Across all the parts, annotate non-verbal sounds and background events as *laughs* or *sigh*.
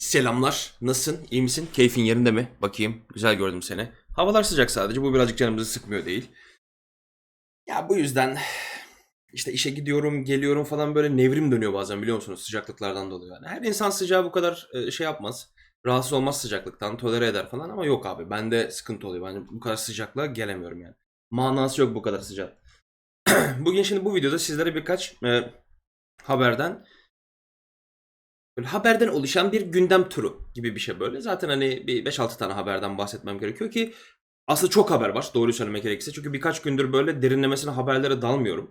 Selamlar. Nasılsın? İyi misin? Keyfin yerinde mi? Bakayım. Güzel gördüm seni. Havalar sıcak sadece. Bu birazcık canımızı sıkmıyor değil. Ya bu yüzden işte işe gidiyorum, geliyorum falan böyle nevrim dönüyor bazen biliyor musunuz? Sıcaklıklardan dolayı. Yani her insan sıcağı bu kadar e, şey yapmaz. Rahatsız olmaz sıcaklıktan, tolere eder falan ama yok abi. Bende sıkıntı oluyor. Ben bu kadar sıcaklığa gelemiyorum yani. Manası yok bu kadar sıcak. *clears throat* Bugün şimdi bu videoda sizlere birkaç e, haberden Böyle haberden oluşan bir gündem turu gibi bir şey böyle. Zaten hani bir 5-6 tane haberden bahsetmem gerekiyor ki aslında çok haber var doğruyu söylemek gerekirse. Çünkü birkaç gündür böyle derinlemesine haberlere dalmıyorum.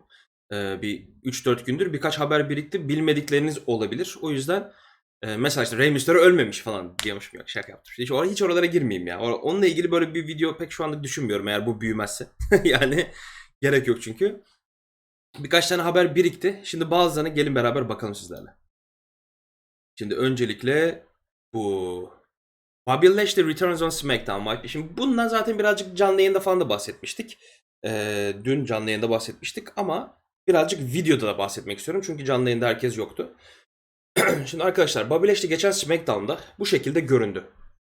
Ee, bir 3-4 gündür birkaç haber birikti. Bilmedikleriniz olabilir. O yüzden e, mesela işte Rey Mysterio ölmemiş falan diyormuşum. Yok şaka yaptım. Hiç, or- hiç oralara girmeyeyim ya. Or- Onunla ilgili böyle bir video pek şu anda düşünmüyorum eğer bu büyümezse. *laughs* yani gerek yok çünkü. Birkaç tane haber birikti. Şimdi bazılarına gelin beraber bakalım sizlerle. Şimdi öncelikle bu Bobby Lashley Returns on SmackDown var. Şimdi bundan zaten birazcık canlı yayında falan da bahsetmiştik. Ee, dün canlı yayında bahsetmiştik ama birazcık videoda da bahsetmek istiyorum. Çünkü canlı yayında herkes yoktu. *clears throat* Şimdi arkadaşlar Bobby Lashley geçen SmackDown'da bu şekilde göründü.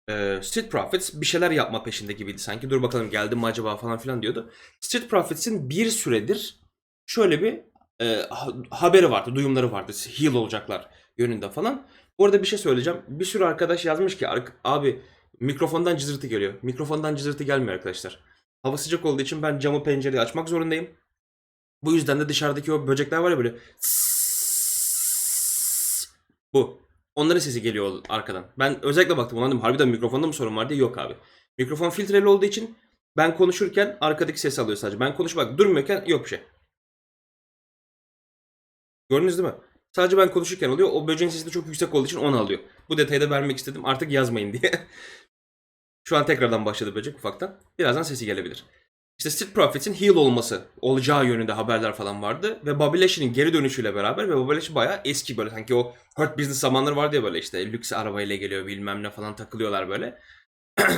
Ee, Street Profits bir şeyler yapma peşinde gibiydi sanki. Dur bakalım geldi mi acaba falan filan diyordu. Street Profits'in bir süredir şöyle bir e, ha- haberi vardı, duyumları vardı. Heel olacaklar yönünde falan. Bu arada bir şey söyleyeceğim. Bir sürü arkadaş yazmış ki "Ark- abi mikrofondan cızırtı geliyor. Mikrofondan cızırtı gelmiyor arkadaşlar. Hava sıcak olduğu için ben camı pencereyi açmak zorundayım. Bu yüzden de dışarıdaki o böcekler var ya böyle bu. Onların sesi geliyor arkadan. Ben özellikle baktım. Ulan dedim harbiden mikrofonda mı sorun var diye. Yok abi. Mikrofon filtreli olduğu için ben konuşurken arkadaki ses alıyor sadece. Ben konuş bak durmuyorken yok bir şey. Gördünüz değil mi? Sadece ben konuşurken oluyor. O böceğin sesi de çok yüksek olduğu için onu alıyor. Bu detayı da vermek istedim. Artık yazmayın diye. *laughs* Şu an tekrardan başladı böcek ufaktan. Birazdan sesi gelebilir. İşte Street Profits'in heel olması olacağı yönünde haberler falan vardı. Ve Bobby Lashley'nin geri dönüşüyle beraber ve Bobby Lashley bayağı eski böyle sanki o Hurt Business zamanları vardı ya böyle işte lüks arabayla geliyor bilmem ne falan takılıyorlar böyle. *clears throat*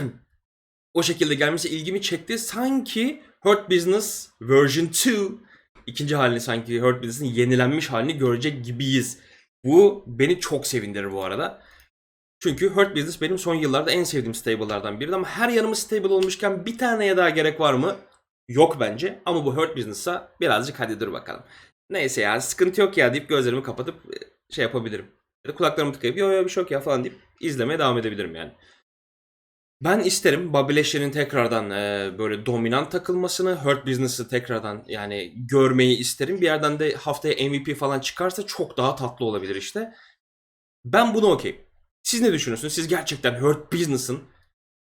o şekilde gelmesi ilgimi çekti. Sanki Hurt Business Version 2 ikinci halini sanki Hurt Business'in yenilenmiş halini görecek gibiyiz. Bu beni çok sevindirir bu arada. Çünkü Hurt Business benim son yıllarda en sevdiğim stable'lardan biriydi ama her yanımız stable olmuşken bir taneye daha gerek var mı? Yok bence. Ama bu Hurt Business'a birazcık hadi dur bakalım. Neyse ya sıkıntı yok ya deyip gözlerimi kapatıp e, şey yapabilirim. Ya da kulaklarımı tıkayıp yo yo bir şey yok ya falan deyip izlemeye devam edebilirim yani. Ben isterim Lashley'nin tekrardan e, böyle dominant takılmasını, Hurt Business'ı tekrardan yani görmeyi isterim. Bir yerden de haftaya MVP falan çıkarsa çok daha tatlı olabilir işte. Ben bunu okeyim. Siz ne düşünüyorsunuz? Siz gerçekten Hurt Business'ın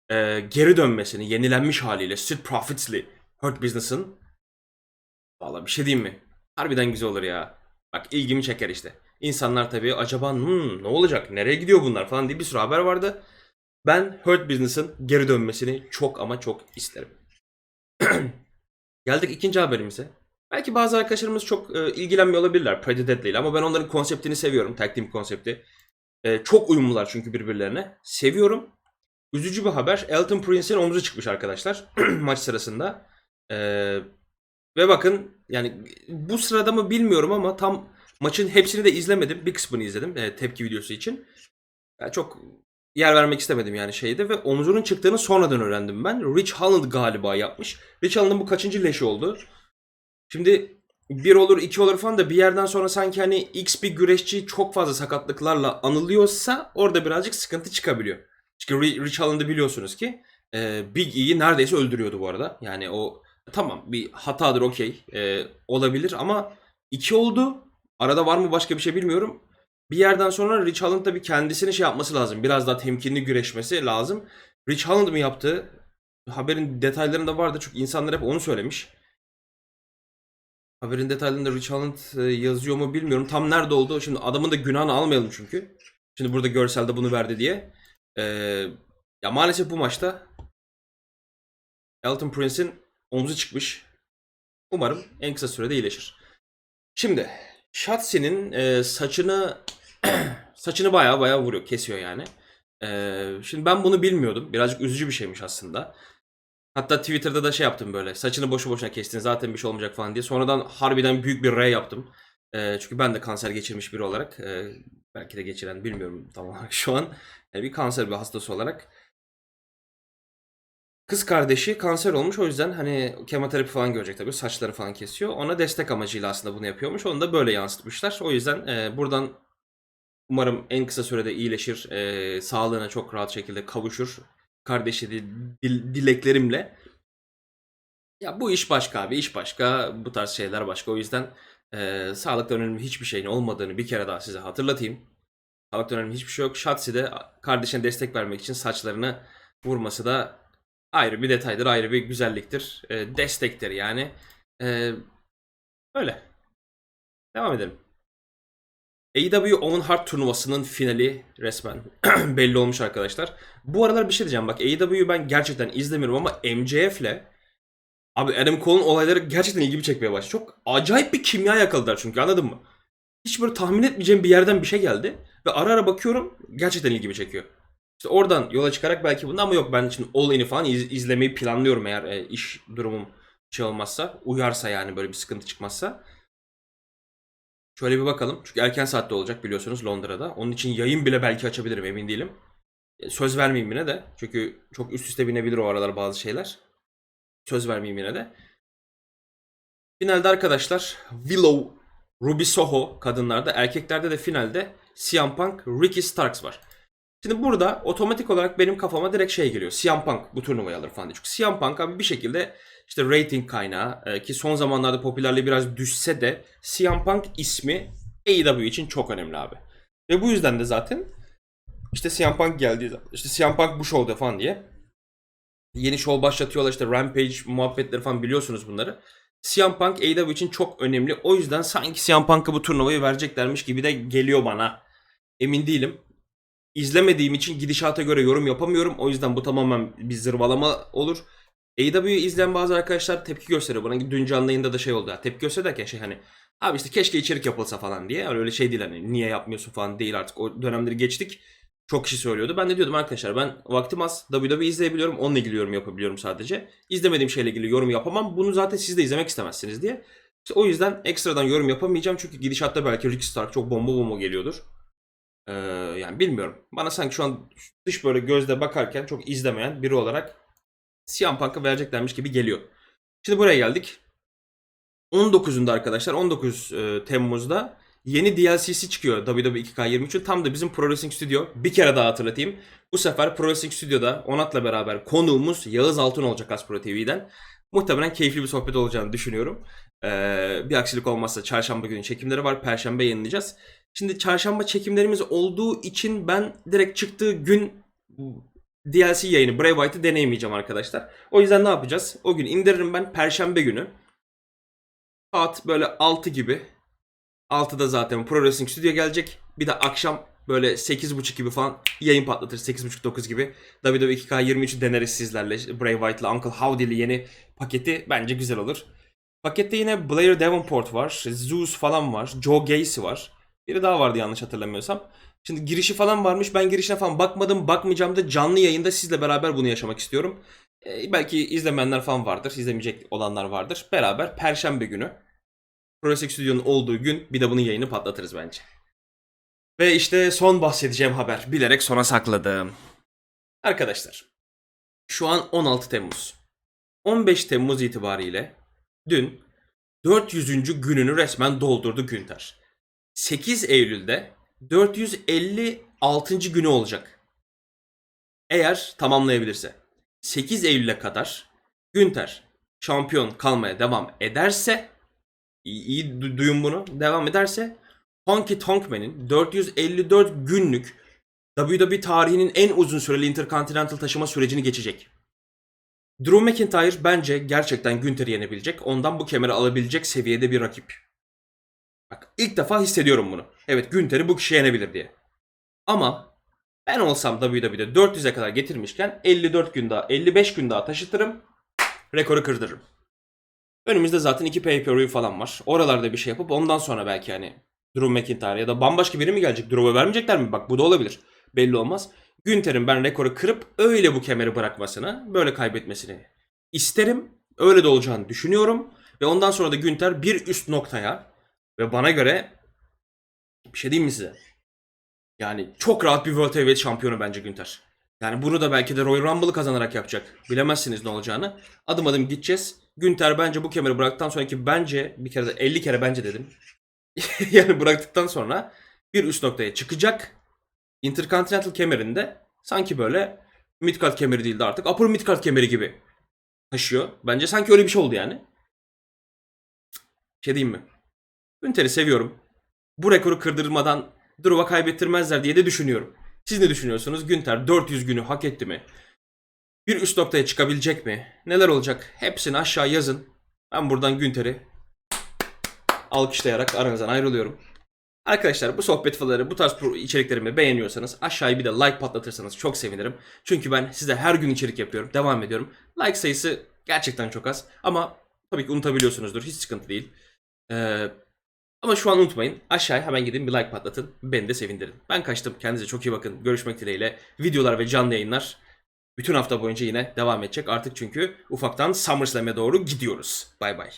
e, geri dönmesini, yenilenmiş haliyle Street Profits'li Hurt Business'ın Vallahi bir şey diyeyim mi? Harbiden güzel olur ya. Bak ilgimi çeker işte. İnsanlar tabii acaba hmm, ne olacak, nereye gidiyor bunlar falan diye bir sürü haber vardı. Ben Hurt Business'ın geri dönmesini çok ama çok isterim. *clears throat* Geldik ikinci haberimize. Belki bazı arkadaşlarımız çok e, ilgilenmiyor olabilirler Predator ile ama ben onların konseptini seviyorum. Tag team konsepti. E, çok uyumlular çünkü birbirlerine. Seviyorum. Üzücü bir haber. Elton Prince'in omzu çıkmış arkadaşlar *clears throat* maç sırasında. E, ve bakın yani bu sırada mı bilmiyorum ama tam maçın hepsini de izlemedim. Bir kısmını izledim e, tepki videosu için. Yani çok yer vermek istemedim yani şeyde ve omzunun çıktığını sonradan öğrendim ben. Rich Holland galiba yapmış. Rich Holland'ın bu kaçıncı leşi oldu? Şimdi bir olur iki olur falan da bir yerden sonra sanki hani X bir güreşçi çok fazla sakatlıklarla anılıyorsa orada birazcık sıkıntı çıkabiliyor. Çünkü Ri- Rich Holland'ı biliyorsunuz ki e, Big E'yi neredeyse öldürüyordu bu arada. Yani o tamam bir hatadır okey e, olabilir ama iki oldu. Arada var mı başka bir şey bilmiyorum. Bir yerden sonra Rich Holland da bir kendisini şey yapması lazım. Biraz daha temkinli güreşmesi lazım. Rich Holland mı yaptı? Haberin detaylarında vardı çünkü insanlar hep onu söylemiş. Haberin detaylarında Rich Holland e, yazıyor mu bilmiyorum. Tam nerede oldu? Şimdi adamın da günahını almayalım çünkü. Şimdi burada görselde bunu verdi diye. Ee, ya maalesef bu maçta Elton Prince'in omzu çıkmış. Umarım en kısa sürede iyileşir. Şimdi Shotzi'nin e, saçını *clears throat* saçını baya baya vuruyor, kesiyor yani. E, şimdi ben bunu bilmiyordum. Birazcık üzücü bir şeymiş aslında. Hatta Twitter'da da şey yaptım böyle. Saçını boşu boşuna kestin zaten bir şey olmayacak falan diye. Sonradan harbiden büyük bir R yaptım. E, çünkü ben de kanser geçirmiş biri olarak. e, belki de geçiren bilmiyorum tam olarak şu an. Yani bir kanser bir hastası olarak. Kız kardeşi kanser olmuş o yüzden hani kemoterapi falan görecek tabii saçları falan kesiyor. Ona destek amacıyla aslında bunu yapıyormuş. Onu da böyle yansıtmışlar. O yüzden e, buradan umarım en kısa sürede iyileşir. e, sağlığına çok rahat şekilde kavuşur. Kardeşi de dil- dileklerimle. Ya bu iş başka abi iş başka bu tarz şeyler başka o yüzden e, sağlıktan önemli hiçbir şeyin olmadığını bir kere daha size hatırlatayım. Sağlıktan önemli hiçbir şey yok. Shotzi de kardeşine destek vermek için saçlarını vurması da ayrı bir detaydır, ayrı bir güzelliktir. E, destektir yani. E, öyle. Devam edelim. AEW Owen Hart turnuvasının finali resmen *clears throat* belli olmuş arkadaşlar. Bu aralar bir şey diyeceğim bak AEW'yu ben gerçekten izlemiyorum ama MJF'le Abi Adam Cole'un olayları gerçekten ilgimi çekmeye başladı. Çok acayip bir kimya yakaladılar çünkü anladın mı? Hiç böyle tahmin etmeyeceğim bir yerden bir şey geldi. Ve ara ara bakıyorum gerçekten ilgimi çekiyor. İşte oradan yola çıkarak belki bunu ama yok ben şimdi All In'i falan iz- izlemeyi planlıyorum eğer e, iş durumum şey olmazsa. Uyarsa yani böyle bir sıkıntı çıkmazsa. Şöyle bir bakalım. Çünkü erken saatte olacak biliyorsunuz Londra'da. Onun için yayın bile belki açabilirim emin değilim. E, Söz vermeyeyim yine de. Çünkü çok üst üste binebilir o aralar bazı şeyler. Söz vermeyeyim yine de. Finalde arkadaşlar Willow, Ruby Soho kadınlarda, erkeklerde de finalde CM Punk, Ricky Starks var. Şimdi burada otomatik olarak benim kafama direkt şey geliyor. CM Punk bu turnuvayı alır falan diye. Çünkü CM Punk abi bir şekilde işte rating kaynağı e, ki son zamanlarda popülerliği biraz düşse de CM Punk ismi AEW için çok önemli abi. Ve bu yüzden de zaten işte CM Punk geldi. işte CM Punk bu show'da falan diye yeni show başlatıyorlar işte Rampage muhabbetleri falan biliyorsunuz bunları. CM Punk AEW için çok önemli. O yüzden sanki CM Punk'a bu turnuvayı vereceklermiş gibi de geliyor bana. Emin değilim. İzlemediğim için gidişata göre yorum yapamıyorum. O yüzden bu tamamen bir zırvalama olur. AEW'yu izleyen bazı arkadaşlar tepki gösteriyor. Bana dün canlı yayında da şey oldu. ya, Tepki gösteriyor derken şey hani abi işte keşke içerik yapılsa falan diye. Yani öyle şey değil hani niye yapmıyorsun falan değil artık. O dönemleri geçtik. Çok kişi söylüyordu. Ben de diyordum arkadaşlar ben vaktim az. WWE izleyebiliyorum. Onunla ilgili yorum yapabiliyorum sadece. İzlemediğim şeyle ilgili yorum yapamam. Bunu zaten siz de izlemek istemezsiniz diye. İşte o yüzden ekstradan yorum yapamayacağım. Çünkü gidişatta belki Ricky Stark çok bomba bomba geliyordur. Ee, yani bilmiyorum. Bana sanki şu an dış böyle gözle bakarken çok izlemeyen biri olarak CM Punk'a vereceklermiş gibi geliyor. Şimdi buraya geldik. 19'unda arkadaşlar 19 e, Temmuz'da yeni DLC'si çıkıyor WWE 2K23'ün. Tam da bizim Pro Wrestling Studio. Bir kere daha hatırlatayım. Bu sefer Pro Wrestling Studio'da Onat'la beraber konuğumuz Yağız Altun olacak Aspro TV'den. Muhtemelen keyifli bir sohbet olacağını düşünüyorum. Ee, bir aksilik olmazsa çarşamba günü çekimleri var. Perşembe yayınlayacağız. Şimdi çarşamba çekimlerimiz olduğu için ben direkt çıktığı gün DLC yayını Bray Wyatt'ı deneyemeyeceğim arkadaşlar. O yüzden ne yapacağız? O gün indiririm ben Perşembe günü. Saat böyle 6 gibi 6'da zaten Pro Wrestling Studio gelecek. Bir de akşam böyle 8.30 gibi falan yayın patlatır. 8.30-9 gibi. WWE 2K23'ü deneriz sizlerle. Bray Wyatt'la Uncle Howdy'li yeni paketi bence güzel olur. Pakette yine Blair Davenport var. Zeus falan var. Joe Gacy var. Biri daha vardı yanlış hatırlamıyorsam. Şimdi girişi falan varmış. Ben girişine falan bakmadım. Bakmayacağım da canlı yayında sizle beraber bunu yaşamak istiyorum. Ee, belki izlemeyenler falan vardır. izlemeyecek olanlar vardır. Beraber Perşembe günü Pro Wrestling Studio'nun olduğu gün bir de bunun yayını patlatırız bence. Ve işte son bahsedeceğim haber. Bilerek sona sakladım. Arkadaşlar. Şu an 16 Temmuz. 15 Temmuz itibariyle dün 400. gününü resmen doldurdu Günter. 8 Eylül'de 456. günü olacak. Eğer tamamlayabilirse. 8 Eylül'e kadar Günter şampiyon kalmaya devam ederse iyi, iyi du- duyun bunu. Devam ederse Honky Tonk Man'in 454 günlük WWE tarihinin en uzun süreli Intercontinental taşıma sürecini geçecek. Drew McIntyre bence gerçekten Günter'i yenebilecek. Ondan bu kemeri alabilecek seviyede bir rakip. Bak ilk defa hissediyorum bunu. Evet Günter'i bu kişi yenebilir diye. Ama ben olsam WWE'de 400'e kadar getirmişken 54 gün daha 55 gün daha taşıtırım. Rekoru kırdırırım. Önümüzde zaten iki pay-per-view falan var. Oralarda bir şey yapıp ondan sonra belki hani Drew McIntyre ya da bambaşka biri mi gelecek? Drew'a vermeyecekler mi? Bak bu da olabilir. Belli olmaz. Günter'in ben rekoru kırıp öyle bu kemeri bırakmasını, böyle kaybetmesini isterim. Öyle de olacağını düşünüyorum. Ve ondan sonra da Günter bir üst noktaya ve bana göre bir şey diyeyim mi size? Yani çok rahat bir World Heavyweight şampiyonu bence Günter. Yani bunu da belki de Royal Rumble'ı kazanarak yapacak. Bilemezsiniz ne olacağını. Adım adım gideceğiz. Günter bence bu kemeri bıraktıktan sonraki bence bir kere de 50 kere bence dedim. *laughs* yani bıraktıktan sonra bir üst noktaya çıkacak. Intercontinental kemerinde sanki böyle midcard kemeri değildi artık. Upper midcard kemeri gibi taşıyor. Bence sanki öyle bir şey oldu yani. Şey diyeyim mi? Günter'i seviyorum. Bu rekoru kırdırmadan Drew'a kaybettirmezler diye de düşünüyorum. Siz ne düşünüyorsunuz? Günter 400 günü hak etti mi? Bir üst noktaya çıkabilecek mi? Neler olacak? Hepsini aşağı yazın. Ben buradan Günter'i alkışlayarak aranızdan ayrılıyorum. Arkadaşlar bu sohbet faları, bu tarz içeriklerimi beğeniyorsanız aşağıya bir de like patlatırsanız çok sevinirim. Çünkü ben size her gün içerik yapıyorum, devam ediyorum. Like sayısı gerçekten çok az ama tabii ki unutabiliyorsunuzdur, hiç sıkıntı değil. Ee, ama şu an unutmayın, aşağıya hemen gidin bir like patlatın, beni de sevindirin. Ben kaçtım, kendinize çok iyi bakın, görüşmek dileğiyle. Videolar ve canlı yayınlar bütün hafta boyunca yine devam edecek artık çünkü ufaktan SummerSlam'e doğru gidiyoruz. Bay bay.